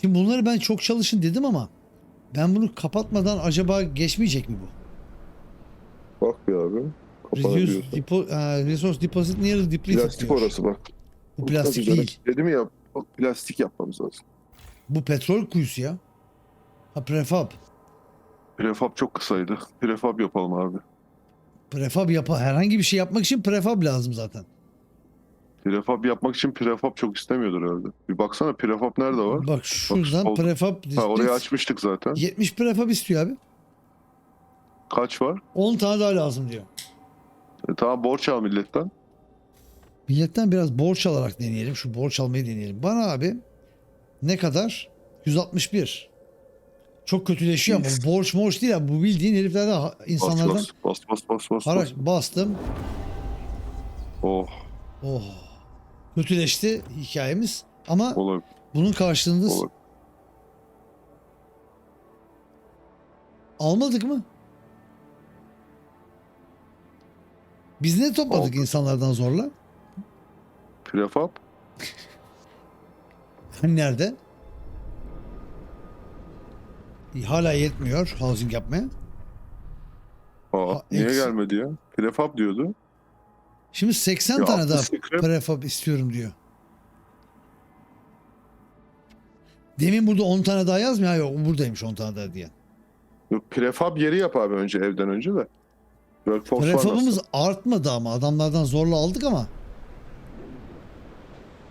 Şimdi bunları ben çok çalışın dedim ama ben bunu kapatmadan acaba geçmeyecek mi bu? Bak bir abi. Reduce Kapanabiliyorsun. depo, e, resource deposit near depleted Plastik diyor. orası bak. Bu plastik Tabii canım. değil. Dedim ya bak plastik yapmamız lazım. Bu petrol kuyusu ya. Ha prefab. Prefab çok kısaydı. Prefab yapalım abi. Prefab yapa herhangi bir şey yapmak için prefab lazım zaten. Prefab yapmak için prefab çok istemiyordur herhalde. Bir baksana prefab nerede var? Bak şuradan oldu. prefab Ha, orayı açmıştık zaten. 70 prefab istiyor abi. Kaç var? 10 tane daha lazım diyor. E, tamam borç al milletten. Milletten biraz borç alarak deneyelim. Şu borç almayı deneyelim. Bana abi ne kadar? 161. Çok kötüleşiyor ama borç morç değil abi. Bu bildiğin heriflerden ha- Bas insanlardan bas bas bas bas bas. haraç bastım. Oh Oh. Kötüleşti hikayemiz. Ama olabilir. bunun karşılığında olabilir. almadık mı? Biz ne topladık Aldık. insanlardan zorla? Prefab Hani nerede? Hala yetmiyor housing yapmaya. Aa, Ha, niye eksi- gelmedi ya? Prefab diyordu. Şimdi 80 Ya tane daha 60 scrap- prefab istiyorum diyor. Demin burada 10 tane daha yazmıyor. Ha yok buradaymış 10 tane daha diye. Yok, prefab yeri yap abi önce evden önce de. Workforce var Prefabımız nasıl? artmadı ama adamlardan zorla aldık ama.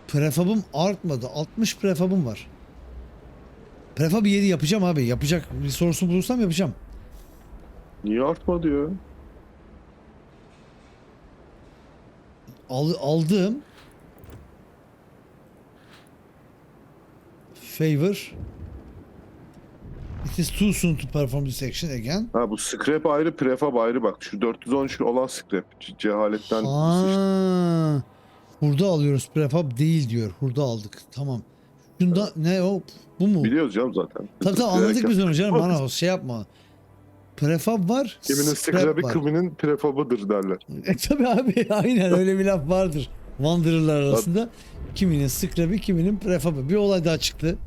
Prefabım artmadı. 60 prefabım var. Prefab yeri yapacağım abi. Yapacak resource'u bulursam yapacağım. Niye artmadı ya? Al, aldığım favor it is too soon to perform this action again. Ha bu scrap ayrı prefab ayrı bak. Şu 413 olan scrap. Ce- Cehaletten. Ha, hurda alıyoruz. Prefab değil diyor. Hurda aldık. Tamam. Şunda ne o? Bu mu? Biliyoruz canım zaten. Tabii tabii anladık biz onu canım. Bana şey yapma. Prefab var. Kiminin scrap var. kiminin prefabıdır derler. E tabii abi aynen öyle bir laf vardır. Wanderer'lar arasında. Kiminin scrap'i kiminin prefabı. Bir olay daha çıktı.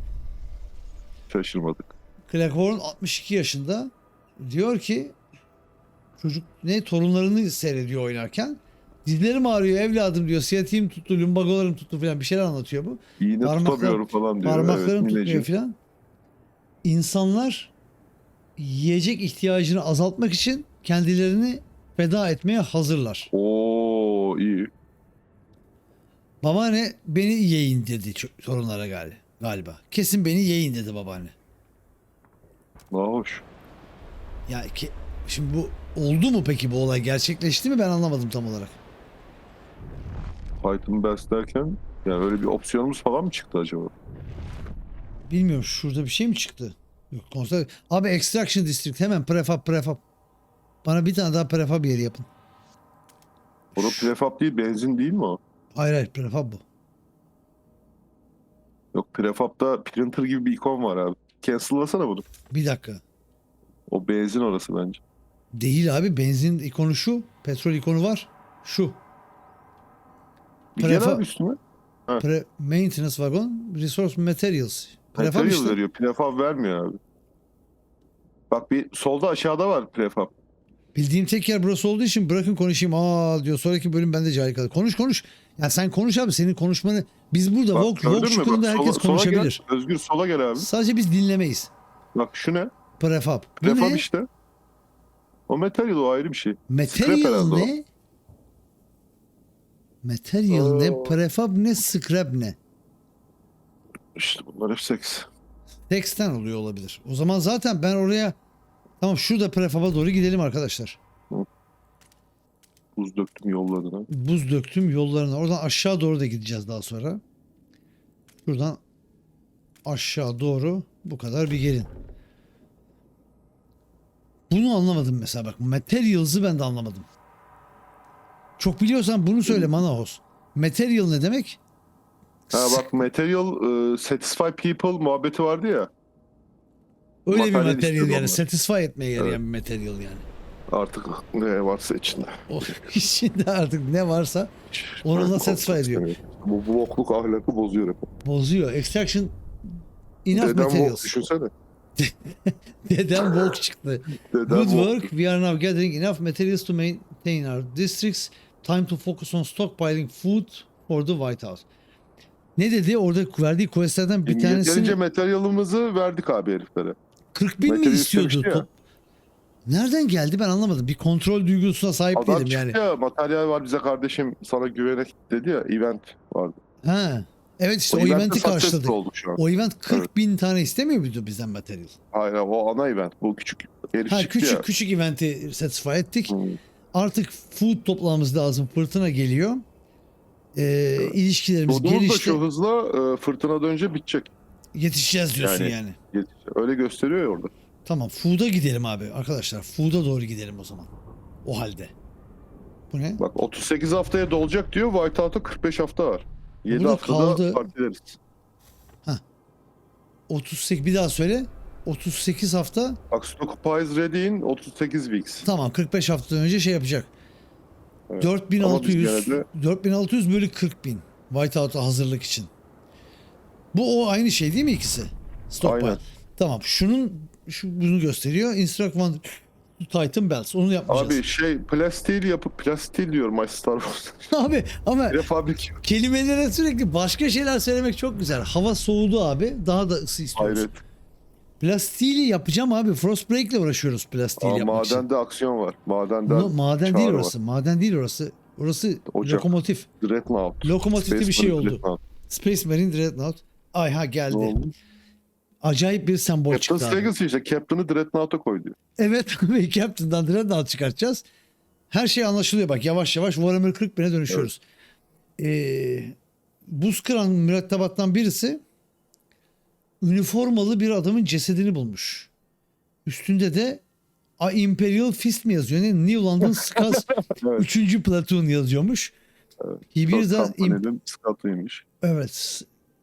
Şaşırmadık. Cleghorn 62 yaşında. Diyor ki çocuk ne torunlarını seyrediyor oynarken. Dizlerim ağrıyor evladım diyor. Siyatiğim tuttu, lumbagolarım tuttu falan bir şeyler anlatıyor bu. İğne Parmaklar- tutamıyorum falan diyor. Parmaklarım evet, tutmuyor falan. İnsanlar yiyecek ihtiyacını azaltmak için kendilerini feda etmeye hazırlar. Oo iyi. Babaanne beni yiyin dedi torunlara gali- galiba. Kesin beni yiyin dedi babaanne. Ne hoş. Ya ki, şimdi bu oldu mu peki bu olay gerçekleşti mi ben anlamadım tam olarak. Python Bass derken yani öyle bir opsiyonumuz falan mı çıktı acaba? Bilmiyorum şurada bir şey mi çıktı? Yok konser. Abi Extraction District hemen prefab prefab. Bana bir tane daha prefab yeri yapın. O da prefab değil benzin değil mi o? Hayır hayır prefab bu. Yok prefab'da printer gibi bir ikon var abi. Cancel'lasana bunu. Bir dakika. O benzin orası bence. Değil abi benzin ikonu şu. Petrol ikonu var. Şu. Bir gel Prefab- abi üstüne. Pre maintenance wagon resource materials. Prefab Material işte. veriyor. Prefab vermiyor abi. Bak bir solda aşağıda var prefab. Bildiğim tek yer burası olduğu için bırakın konuşayım. Aa diyor sonraki bölüm bende cahil kalır. Konuş konuş. Ya sen konuş abi senin konuşmanı. Biz burada Bak, Vogue, Vogue Bak, herkes sola- sola konuşabilir. gel. Özgür sola gel abi. Sadece biz dinlemeyiz. Bak şu ne? Prefab. Bu Prefab ne? işte. O material o ayrı bir şey. Material herhalde o. ne? Material ne? Oo. Prefab ne? Scrap ne? İşte bunlar hep seks. Text'ten oluyor olabilir. O zaman zaten ben oraya tamam şurada prefab'a doğru gidelim arkadaşlar. Buz döktüm yolladın. Buz döktüm yollarına. Oradan aşağı doğru da gideceğiz daha sonra. Şuradan aşağı doğru bu kadar bir gelin. Bunu anlamadım mesela bak. Materials'ı ben de anlamadım. Çok biliyorsan bunu söyle Manahos. Material ne demek? Ha bak material e, satisfy people muhabbeti vardı ya. Öyle bir materyal material istiyor yani. onlar. Satisfy etmeye yarayan bir material yani. Artık ne varsa içinde. O içinde artık ne varsa Onunla satisfy ediyor. istemiyorum. Bu, bu okluk ahlakı bozuyor hep. bozuyor. Extraction Enough Dedem materials. düşünsene. Dedem Walk çıktı. Dedem Good Walk. work. We are now gathering enough materials to maintain our districts. Time to focus on stockpiling food for the White House. Ne dedi? Orada verdiği questlerden bir Yeterince tanesini materyalımızı verdik abi heriflere. 40 bin mi materyal istiyordu? ya. Top- Nereden geldi ben anlamadım. Bir kontrol duygusuna sahip Adam değilim yani. ya materyal var bize kardeşim sana güvenerek dedi ya event vardı. Ha. Evet işte o, eventte eventi karşıladık. olduk şu an. O event 40 Evet. bin tane istemiyor muydu bizden materyal? Hayır o ana event bu küçük herif Ha küçük ya. küçük eventi satisfy ettik. Hı. Artık food toplamamız lazım. Fırtına geliyor. Ee, ilişkilerimiz Durduğumuz da gelişti. şu hızla e, fırtınadan önce bitecek. Yetişeceğiz diyorsun yani. Yani. Yetiş- Öyle gösteriyor ya orada. Tamam food'a gidelim abi arkadaşlar. Food'a doğru gidelim o zaman. O halde. Bu ne? Bak 38 haftaya dolacak diyor. Whiteout'a 45 hafta var. 7 Burada haftada kaldı. partileriz. 38 bir daha söyle. 38 hafta Bak Stockpiles Ready'in 38 weeks. tamam 45 haftadan önce şey yapacak. Evet. 4600 Ama biz gene de- 4600 bölü 40 bin. Whiteout'a hazırlık için. Bu o aynı şey değil mi ikisi? Stockpile. Aynen. Tamam şunun şu bunu gösteriyor. Instruct one Titan belts. Onu yapmayacağız. Abi şey plastil yapıp plastil diyorum ay Star Wars. Abi ama Prefabrik. kelimelere sürekli başka şeyler söylemek çok güzel. Hava soğudu abi. Daha da ısı istiyoruz. Hayret. Plastiğiyle yapacağım abi. Frostbreak'le uğraşıyoruz plastiğiyle Aa, yapmak için. madende aksiyon var. Madende Bunu- maden değil orası. Maden değil orası. Orası Ocak. lokomotif. var. Dreadnought. Lokomotifli Space bir şey oldu. Dreadnought. Space Marine Dreadnought. Ay ha Ne geldi. Acayip bir sembol Captain's çıktı abi. Legacy işte. Captain'ı Dreadnought'a koy diyor. Evet ve Captain'dan Dreadnought çıkartacağız. Her şey anlaşılıyor bak yavaş yavaş Warhammer 40 bine dönüşüyoruz. Ee, buz kıran mürettebattan birisi üniformalı bir adamın cesedini bulmuş. Üstünde de A Imperial Fist mi yazıyor? Ne? New London Scars Evet. 3. Platoon yazıyormuş. He bir de Scout'uymuş. Evet.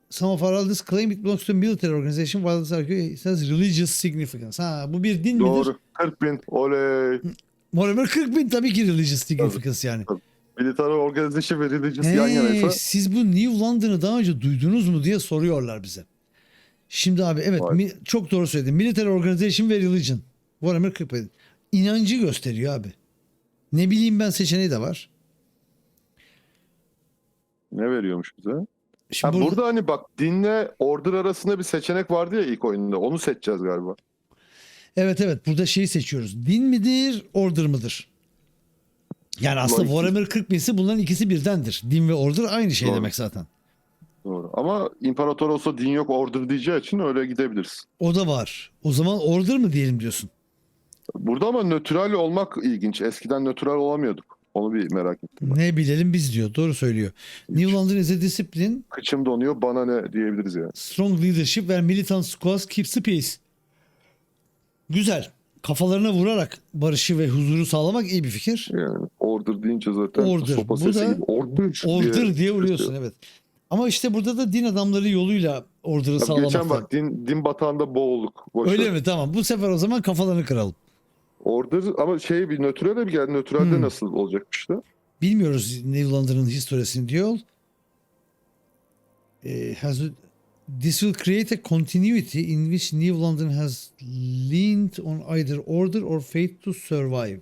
Some of our elders claim it belongs to a military organization while others argue it has religious significance. Ha, bu bir din midir? Doğru. 40 bin. Oley. Warhammer 40 bin tabii ki religious significance yani. Military Organization ve Religious Hey, yan yanaysa siz bu New London'ı daha önce duydunuz mu diye soruyorlar bize. Şimdi abi evet mi- çok doğru söyledin. Military Organization ve Religion. Warhammer 40 bin. İnancı gösteriyor abi. Ne bileyim ben seçeneği de var. ne veriyormuş bize? Şimdi burada, burada hani bak dinle order arasında bir seçenek vardı ya ilk oyunda. Onu seçeceğiz galiba. Evet evet burada şeyi seçiyoruz. Din midir, order mıdır? Yani aslında ikisi- Warhammer 40 binsi bunların ikisi birdendir. Din ve order aynı şey Doğru. demek zaten. Doğru. Ama imparator olsa din yok order diyeceği için öyle gidebiliriz. O da var. O zaman order mı diyelim diyorsun? Burada ama nötral olmak ilginç. Eskiden nötral olamıyorduk. Onu bir merak ettim. Ne bilelim biz diyor. Doğru söylüyor. New London is a discipline. Kıçım donuyor bana ne diyebiliriz yani. Strong leadership where militant squads keeps the peace. Güzel. Kafalarına vurarak barışı ve huzuru sağlamak iyi bir fikir. Yani order deyince zaten Order. sopa Bu sesi da gibi. Order, Order diye vuruyorsun evet. Ama işte burada da din adamları yoluyla order'ı Tabii geçen bak din, din batağında boğulduk. Boş Öyle ver. mi? Tamam. Bu sefer o zaman kafalarını kıralım. Order ama şey bir nötrale bir geldi. Nötralde Hmm. nasıl olacakmış da? Bilmiyoruz New London'ın historisini diyor. Eh, has this will create a continuity in which New London has leaned on either order or fate to survive.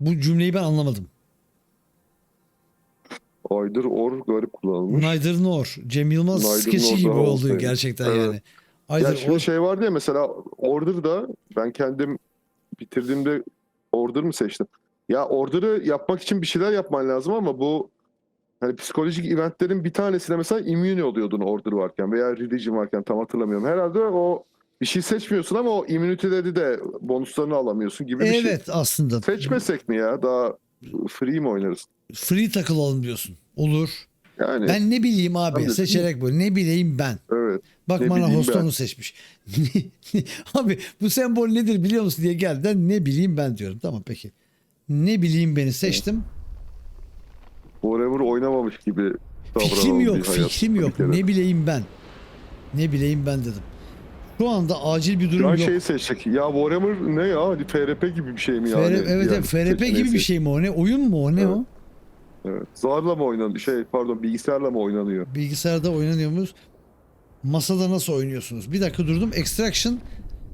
Bu cümleyi ben anlamadım. Either or garip kullanılmış. Neither nor. Cem Yılmaz Neither skeçi nor gibi daha oldu olsaydı. gerçekten Evet. yani. Ya Either şimdi or. şey vardı ya mesela Order'da ben kendim bitirdiğimde Order mı seçtim? Ya Order'ı yapmak için bir şeyler yapman lazım ama bu hani psikolojik eventlerin bir tanesine mesela immune oluyordun Order varken veya Religion varken tam hatırlamıyorum. Herhalde o bir şey seçmiyorsun ama o immunity'leri de bonuslarını alamıyorsun gibi bir şey. Evet aslında. Seçmesek mi ya? Daha free mi oynarız? Free takılalım diyorsun. Olur. Yani Ben ne bileyim abi de- seçerek bu. Ne bileyim ben. evet. Bak Ne bana bileyim host ben. onu seçmiş. Abi bu sembol nedir biliyor musun diye gelden ne bileyim ben diyorum. Tamam peki. Ne bileyim beni seçtim. Forever oynamamış gibi Fikrim yok, fikrim yok. Ne bileyim ben. Ne bileyim ben dedim. Şu anda acil bir Şu durum an yok. şey seçecek. Ya Warhammer ne ya? Hani FRP gibi bir şey mi FR yani? evet, Yani evet FRP gibi bir şey mi o ne? Oyun mu o ne Evet. o? Evet. Zarla mı oynanıyor? Şey pardon bilgisayarla mı oynanıyor? Bilgisayarda oynanıyor muyuz? Masada nasıl oynuyorsunuz? Bir dakika durdum. Extraction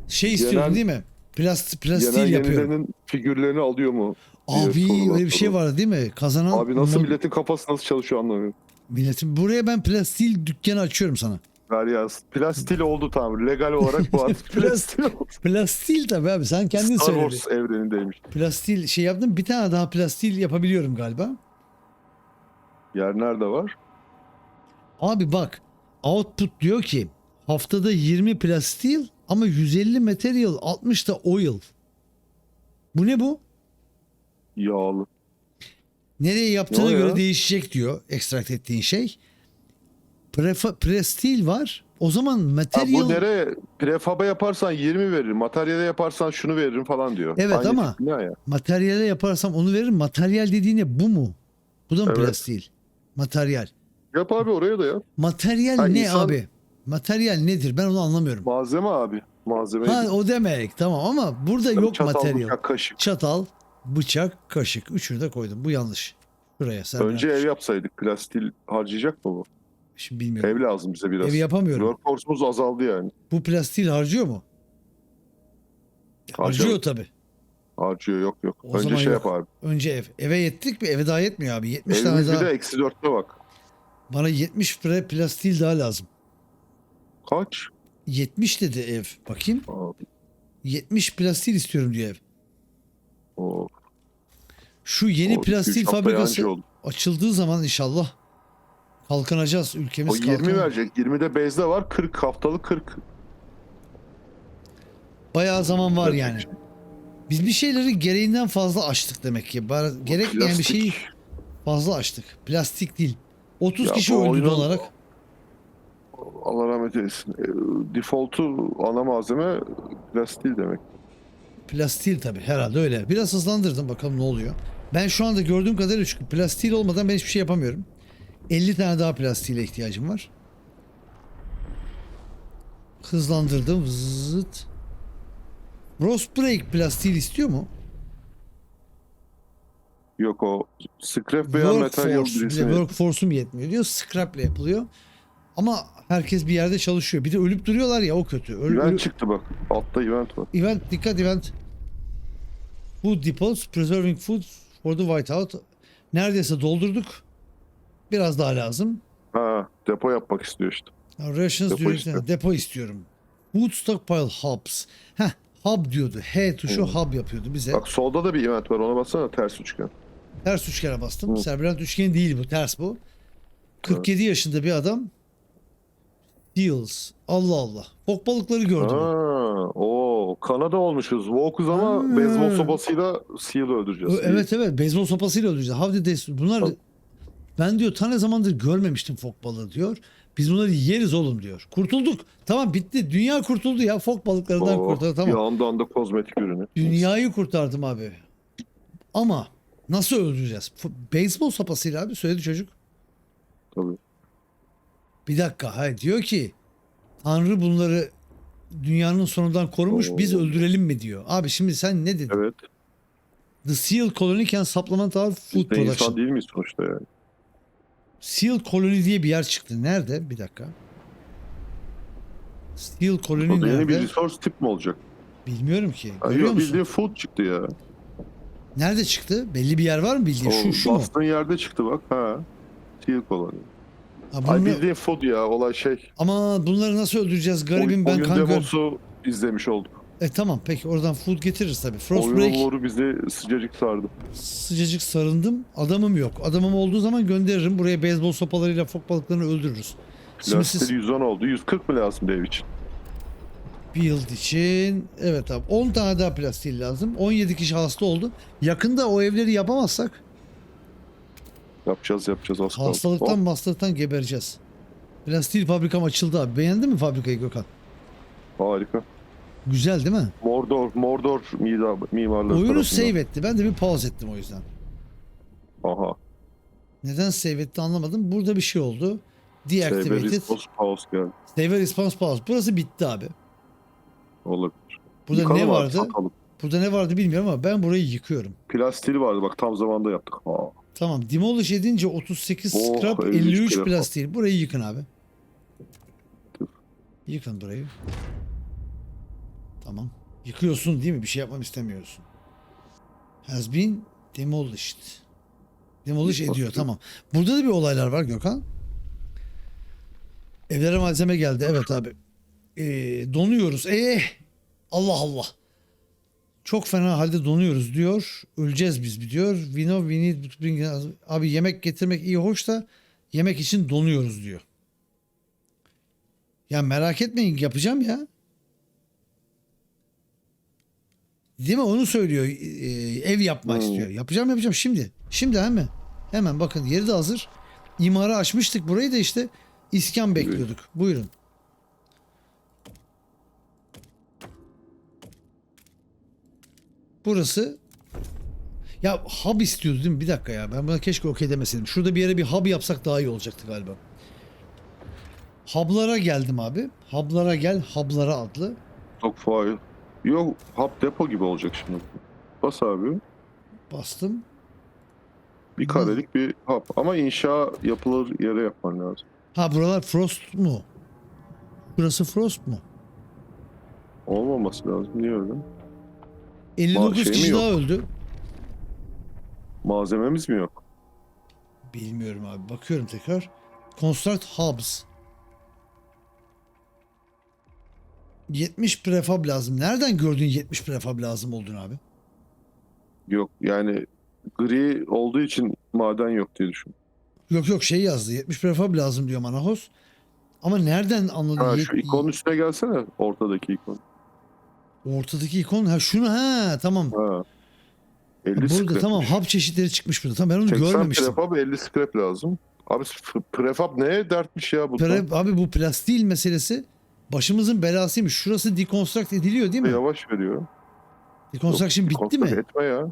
şey istiyorum Genel- değil mi? Plast plastil Genel yapıyorum. yenilenin figürlerini alıyor mu? diye Abi sorular öyle bir şey soruyor. vardı değil mi? Kazanan Abi nasıl mod- milletin kafası nasıl çalışıyor anlamıyorum. milletin buraya ben plastil dükkanı açıyorum sana. Ver ya. Plastil oldu tamam. Legal olarak bu artık plastil oldu. Plastil tabii abi sen kendin Star söyledin. Wars evrenindeymiş. Plastil şey yaptım. Bir tane daha plastil yapabiliyorum galiba. Yer nerede var? Abi bak output diyor ki haftada 20 plastil ama 150 material 60 da oil. Bu ne bu? Yağlı. Nereye yaptığına o ya? göre değişecek diyor ekstrakt ettiğin şey. Prefa, prestil var. O zaman Ha, material bu nereye? Prefab'a yaparsan 20 verir. Materyale yaparsan şunu veririm falan diyor. Evet Aynı ama- ya? materyale yaparsam onu veririm. Materyal dediğine bu mu? Bu da mı Evet. plastil? Materyal. Yap abi oraya da yap. Materyal Ha, ne insan- abi? Materyal nedir? Ben onu anlamıyorum. Malzeme abi. Malzeme. Ha o demek tamam ama burada yok çatal, materyal. bıçak, kaşık. Çatal, bıçak, kaşık. Üçünü de koydum. Bu yanlış. Şuraya sen Önce ev yapsaydık. Plastil harcayacak mı bu? Şimdi bilmiyorum. Ev lazım bize biraz. Evi yapamıyorum. Workforce'umuz azaldı yani. Bu plastil harcıyor mu? Harcıyor. Harcıyor tabii. Harcıyor yok yok. O Önce zaman şey yok. yap abi. Önce ev. Eve yettik mi? Eve daha yetmiyor abi. 70 tane Evimiz bir daha. de eksi dörtte bak. Bana 70 pre plastil daha lazım. Kaç? 70 dedi ev. Bakayım. Abi, 70 plastil istiyorum diyor ev. o, Şu yeni o plastil iki, üç hafta fabrikası yancı oldu. açıldığı zaman inşallah kalkınacağız. O Ülkemiz 20 kalkınacak. verecek. 20'de bezde var. 40 haftalık 40. Bayağı zaman var yani. Biz bir şeyleri gereğinden fazla açtık demek ki. Bari- Gerekmeyen bir şeyi fazla açtık. Plastik değil. 30 Ya kişi öldü oyunun- olarak. Allah rahmet eylesin. E, Default'u ana malzeme plastil demek. Plastil tabii herhalde öyle. Biraz hızlandırdım bakalım ne oluyor. Ben şu anda gördüğüm kadarıyla çünkü plastil olmadan ben hiçbir şey yapamıyorum. 50 tane daha plastiğe ihtiyacım var. Hızlandırdım. Zıt. Rose Break plastil istiyor mu? Yok o scrap veya birisine. workforce'um yetmiyor diyor. Scrap'le yapılıyor. Ama herkes bir yerde çalışıyor. Bir de ölüp duruyorlar ya o kötü. Öl, Event ölü- çıktı bak. Altta event var. Event dikkat event. Food depots preserving food for the whiteout. Neredeyse doldurduk. Biraz daha lazım. Ha depo yapmak istiyor işte. Rations Depo istiyor. depo istiyorum. Food stockpile hubs. Heh hub diyordu. H tuşu Hmm. hub yapıyordu bize. Bak solda da bir event var. Ona baksana ters üçgen. Ters üçgene bastım. Hı. Serbülent üçgen değil bu. Ters bu. 47 yaşında bir adam. Deals. Allah Allah. Fok balıkları gördü bu. Ha, o Kanada olmuşuz. Walk'uz ama Ha. beyzbol sopasıyla Seal öldüreceğiz. Evet evet. Beyzbol sopasıyla öldüreceğiz. How did they... Bunlar Tabii. ben diyor ta ne zamandır görmemiştim fok balığı diyor. Biz bunları yeriz oğlum diyor. Kurtulduk. Tamam bitti. Dünya kurtuldu ya. Fok balıklarından O, kurtuldu. Tamam. Yandan da kozmetik ürünü. Dünyayı kurtardım abi. Ama nasıl öldüreceğiz? Beyzbol sopasıyla abi söyledi çocuk. Tabii. Bir dakika hayır diyor ki Tanrı bunları dünyanın sonundan korumuş biz Oo. öldürelim mi diyor. Abi şimdi sen ne dedin? Evet. The Seal Colony can supplement our food Biz de insan production. değil miyiz sonuçta yani? Seal Colony diye bir yer çıktı. Nerede? Bir dakika. Seal Colony O da yeni bir nerede? resource tip mi olacak? Bilmiyorum ki. Ay, Görüyor yok, musun? bildiğin food çıktı ya. Nerede çıktı? Belli bir yer var mı bildiğin? O Şu şu mu? bastığın yerde çıktı bak. Ha. Seal koloni. Ha, Ay bunu- bildiğin food ya. Olay şey. Ama bunları nasıl öldüreceğiz? Garibim oyun, ben kan gör. demosu izlemiş olduk. E tamam peki oradan food getiririz tabii. Frostbreak lore'u bizi sıcacık sardı. sıcacık sarındım. Adamım yok. Adamım olduğu zaman gönderirim. Buraya beyzbol sopalarıyla fok balıklarını öldürürüz. Şimdi Plastik siz 110 oldu. 140 mı lazım dev için? build için evet abi 10 tane daha plastik lazım. 17 kişi hasta oldu. Yakında o evleri yapamazsak Yapacağız yapacağız az kaldı. hastalıktan hastalıktan gebereceğiz. Plastik fabrikam açıldı abi. Beğendin mi fabrikayı Gökhan? Harika. Güzel değil mi? Mordor, Mordor mimar, mimarları Oyunu save etti. Ben de bir pause ettim o yüzden. Aha. Neden save etti anlamadım. Burada bir şey oldu. Save Deactivated. response pause geldi. Save response pause. Burası bitti abi. Olabilir. Burada Yıkalım ne abi, vardı? satalım. Burada ne vardı bilmiyorum ama ben burayı yıkıyorum. Plastil vardı bak tam zamanda yaptık. Aa. Tamam. Demolish edince 38 Oh, scrap 53 53 kere. plastik. Burayı yıkın abi. Yıkın burayı. Tamam. Yıkıyorsun değil mi? Bir şey yapmam istemiyorsun. Has been demolished. Demolish ediyor tamam. Burada da bir olaylar var Gökhan. Evlere malzeme geldi. Evet abi. Ee, donuyoruz. Eh Allah Allah. Çok fena halde donuyoruz diyor. Öleceğiz biz diyor. We know we need to bring... Abi yemek getirmek iyi hoş da yemek için donuyoruz diyor. Ya merak etmeyin yapacağım ya. Değil mi? Onu söylüyor. Ee, ev yapmak Hmm. istiyor. Yapacağım yapacağım şimdi. Şimdi hemen. Hemen bakın yeri de hazır. İmarı açmıştık burayı da işte iskan bekliyorduk. Buyurun. Burası ya hub istiyordu değil mi? Bir dakika ya. Ben buna keşke okey demeseydim. Şurada bir yere bir hub yapsak daha iyi olacaktı galiba. Hub'lara geldim abi. Hub'lara gel. Hub'lara adlı. Çok fail. Yok hub depo gibi olacak şimdi. Bas abi. Bastım. Bir karelik bir hub. Ama inşa yapılır yere yapman lazım. Ha buralar Frost mu? Burası Frost mu? Olmaması lazım. Niye öyle? 59 şey mi kişi yok? daha öldü. Malzememiz mi yok? Bilmiyorum abi. Bakıyorum tekrar. Construct Hubs. 70 prefab lazım. Nereden gördün 70 prefab lazım olduğunu abi? Yok yani gri olduğu için maden yok diye düşün. Yok yok şey yazdı. 70 prefab lazım diyor Manahos. Ama nereden anladın? Ha şu ikonun üstüne gelsene. Ortadaki ikon. Ortadaki ikon. Ha şunu ha tamam. Ha. 50 Burada scrap. tamam hub çeşitleri çıkmış burada. Tamam ben onu 80 görmemiştim. prefab 50 scrap lazım. Abi prefab neye dertmiş ya bu? Pre- abi bu plastil meselesi başımızın belasıymış. Şurası deconstruct ediliyor değil mi? Yavaş veriyor. Deconstruction bitti mi? Etme ya.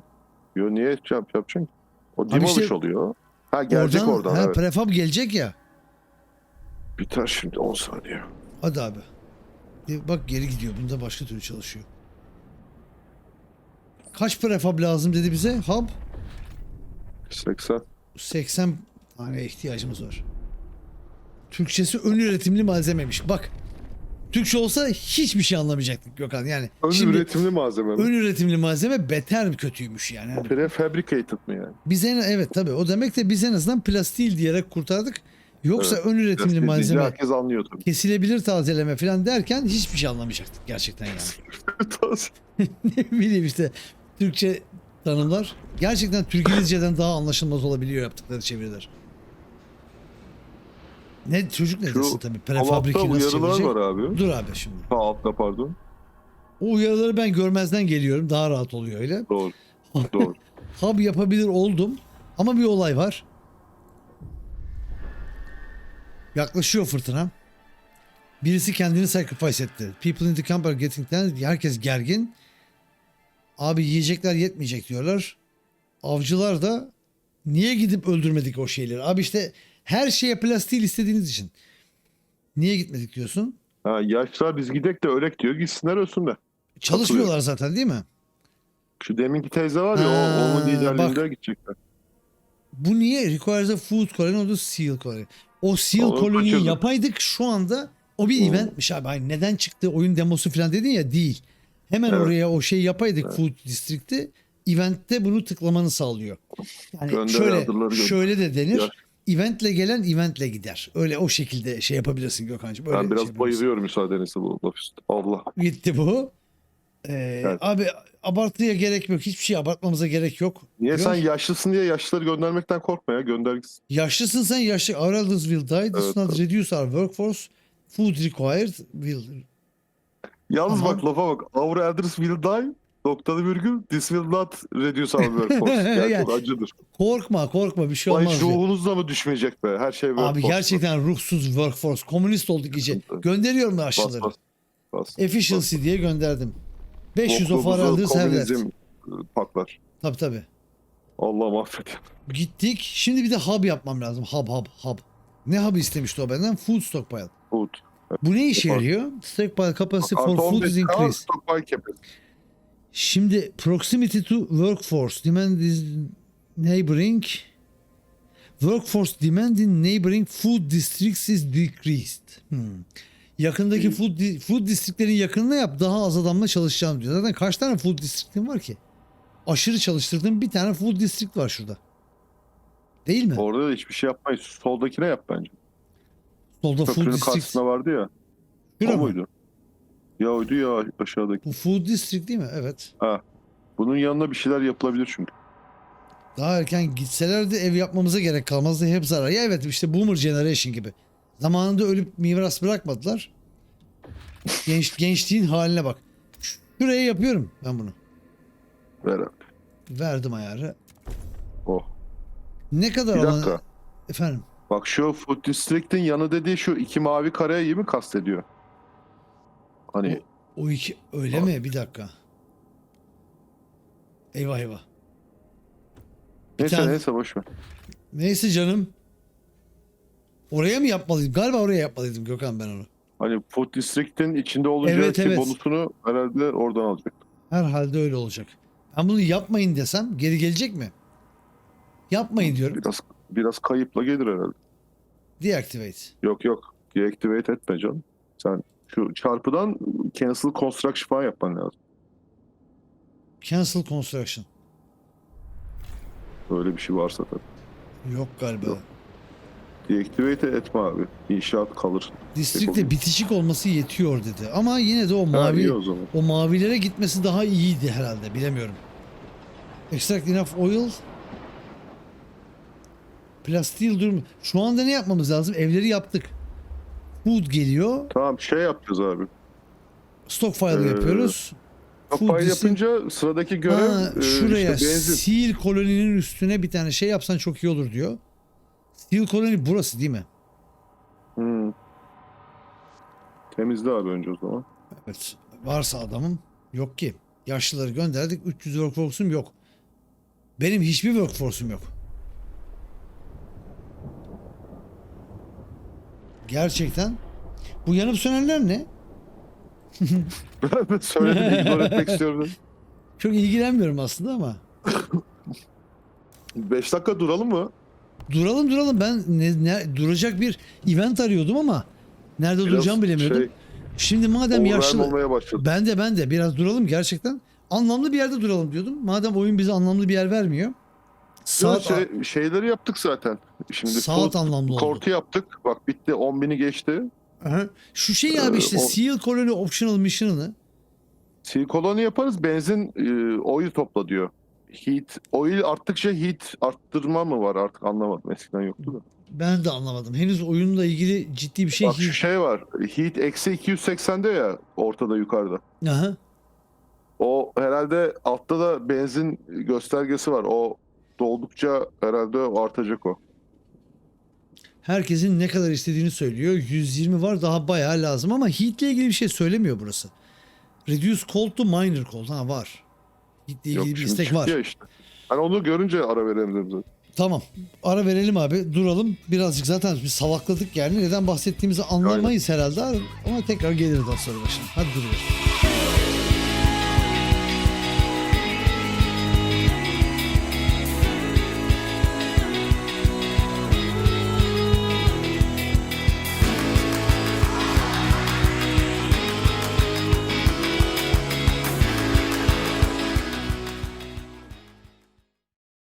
Yo niye yap, yapacaksın? ki? O demolish işte oluyor. Ha gelecek oradan, ha, evet. prefab gelecek ya. Biter şimdi 10 saniye. Hadi abi. E, Bak geri gidiyor. Bunda başka türlü çalışıyor. Kaç prefab lazım dedi bize? Hub 80. 80 tane ihtiyacımız var. Türkçesi ön üretimli malzememiş. Bak. Türkçe olsa hiçbir şey anlamayacaktık Gökhan. Yani Ön şimdi üretimli malzeme mi? ön üretimli malzeme beter kötüymüş yani. Hani Prefabricated mi yani? biz en evet tabii o demek de biz en azından plastil diyerek kurtardık. Yoksa ön üretimli malzeme Herkes anlıyor tabii. kesilebilir tazeleme falan derken hiçbir şey anlamayacaktık gerçekten yani. ne bileyim işte Türkçe tanımlar gerçekten Türkçeden daha anlaşılmaz olabiliyor yaptıkları çeviriler. Ne çocuk ne Şu desin tabii Altta prefabrike nasıl uyarılar çevirecek? var abi. Dur abi şimdi. Ha altta pardon. O uyarıları ben görmezden geliyorum. Daha rahat oluyor öyle. Doğru. Doğru. Hub yapabilir oldum. Ama bir olay var. Yaklaşıyor fırtına. Birisi kendini sacrifice etti. People in the camp are getting tense. Herkes gergin. Abi yiyecekler yetmeyecek diyorlar. Avcılar da niye gidip öldürmedik o şeyleri? Abi işte her şeye plastik istediğiniz için. Niye gitmedik diyorsun? Ha, yaşlar biz gidek de ölek diyor. Gitsinler ölsünler. Çalışmıyorlar zaten değil mi? Şu deminki teyze var ya Ha, o, onun liderliğinde gidecekler. Bu niye? Requires a food colony or the seal colony. O seal Onu koloniyi kaçırdık. yapaydık şu anda o bir Hmm. eventmiş abi. Hani neden çıktı oyun demosu falan dedin ya değil. Hemen Evet. oraya o şeyi yapaydık food district'i. Eventte bunu tıklamanı sağlıyor. Yani şöyle adırları gönder. şöyle de denir. Ya. Eventle gelen eventle gider. Öyle o şekilde şey yapabilirsin Gökhan'cığım. Öyle Ben biraz şey bayılıyorum müsaadenizle bu laf üstü. Allah. Gitti bu. Ee, Evet. Abi abartıya gerek yok. Hiçbir şey abartmamıza gerek yok. Niye Diyor. sen yaşlısın diye yaşlıları göndermekten korkma ya gönder gitsin. Yaşlısın sen yaşlı. Our elders will die. This Evet, not evet. reduce our workforce. Food required will. Yalnız Tamam. bak lafa bak. Our elders will die. Noktalı virgül. This will not reduce our workforce. Yani Yani- çok acıdır. Korkma korkma bir şey Vay olmaz. diyor. ruhunuzla mı düşmeyecek be? Her şey Abi workforce. gerçekten ruhsuz workforce. Komünist olduk iyice. Gönderiyorum Bas aşıları. bas. bas. Efficiency diye gönderdim. 500 of have left. komünizm e, patlar. Tabii tabii. Allah mahvet. Gittik. Şimdi bir de hub yapmam lazım. Hub hub hub. Ne hub istemişti o benden? Food stockpile. Food. Bu ne işe yarıyor? Stockpile capacity for Artı food 15 is increased. stockpile capacity. Şimdi proximity to workforce demand is neighboring workforce demand in neighboring food districts is decreased. Hmm. Yakındaki food, di- food districtlerin yakınına yap daha az adamla çalışacağım diyor. Zaten kaç tane food district'in var ki? Aşırı çalıştırdığım bir tane food district var şurada. Değil mi? Orada da hiçbir şey yapmayız. Soldakine yap bence. Solda food Köprünün district. karşısında vardı ya. Şura o mı? muydu? Ya oydu ya aşağıdaki. Bu food district değil mi? Evet. Bunun yanına bir şeyler yapılabilir çünkü. Daha erken gitselerdi ev yapmamıza gerek kalmazdı. Hep zarar. Ya evet işte boomer generation gibi. Zamanında ölüp miras bırakmadılar. Genç, gençliğin haline bak. Şuraya yapıyorum ben bunu. Ver abi. Verdim ayarı. Oh. Ne kadar Bir alan- dakika. Efendim. Bak şu Food District'in yanı dediği şu iki mavi kareyi mi kastediyor? Hani O iki öyle mi? Bir dakika. Eyvah eyvah. neyse tane- neyse boş ver. Neyse canım. Oraya mı yapmalıydım? Galiba oraya yapmalıydım Gökhan ben onu. Hani Food District'in içinde olunca Evet, ki evet. bonusunu herhalde oradan alacak. Herhalde öyle olacak. Ben bunu yapmayın desem geri gelecek mi? Yapmayın diyorum. Biraz biraz kayıpla gelir herhalde. Deactivate. Yok yok. Deactivate etme canım. Sen şu çarpıdan cancel construction falan yapman lazım. Cancel construction. Böyle bir şey varsa tabii. Yok galiba. Yok. Deactivate etme abi. İnşaat kalır. Distrikte bitişik olması yetiyor dedi. Ama yine de o Ha, mavi iyi o zaman. o mavilere gitmesi daha iyiydi herhalde. Bilemiyorum. Extract enough oil. Plastil durum. Şu anda ne yapmamız lazım? Evleri yaptık. Food geliyor. Tamam şey yapacağız abi. Stock file Ee, yapıyoruz. Food Kafayı district- yapınca sıradaki görev Ha, e, şuraya işte benzin. Seal koloninin üstüne bir tane şey yapsan çok iyi olur diyor. Seal koloni burası değil mi? Hmm. Temizle abi önce o zaman. Evet. Varsa adamım. Yok ki. Yaşlıları gönderdik. 300 workforce'um yok. Benim hiçbir workforce'um yok. Gerçekten. Bu yanıp sönenler ne? Ben söyledim ignore etmek istiyorum. Çok ilgilenmiyorum aslında ama. 5 dakika duralım mı? Duralım duralım. Ben ne, ne- duracak bir event arıyordum ama nerede Biraz duracağımı bilemiyordum. Şey, Şimdi madem yaşlı... Ben de ben de biraz duralım gerçekten. Anlamlı bir yerde duralım diyordum. Madem oyun bize anlamlı bir yer vermiyor. Saat şey, şeyleri yaptık zaten. Şimdi saat food anlamlı oldu. yaptık. Bak bitti 10 bini geçti. Aha. Şu şey abi Ee, işte o- Seal Colony Optional Mission'ını Sea koloni yaparız. Benzin e, oil topla diyor. Heat, oil arttıkça heat arttırma mı var artık anlamadım. Eskiden yoktu da. ben de anlamadım. Henüz oyunla ilgili ciddi bir şey. Bak şu şey var. Heat eksi 280'de ya ortada yukarıda. Aha. O herhalde altta da benzin göstergesi var. O doldukça herhalde artacak o. Herkesin ne kadar istediğini söylüyor. 120 var daha bayağı lazım ama Heat'le ilgili bir şey söylemiyor burası. Reduce cold to minor cold. Ha var. Heat'le ilgili Yok bir istek var. işte. Hani onu görünce ara verelim dedim zaten. Tamam. Ara verelim abi. Duralım. Birazcık zaten biz salakladık yani. Neden bahsettiğimizi anlamayız herhalde. Ama tekrar geliriz daha sonra başına. Hadi duruyoruz.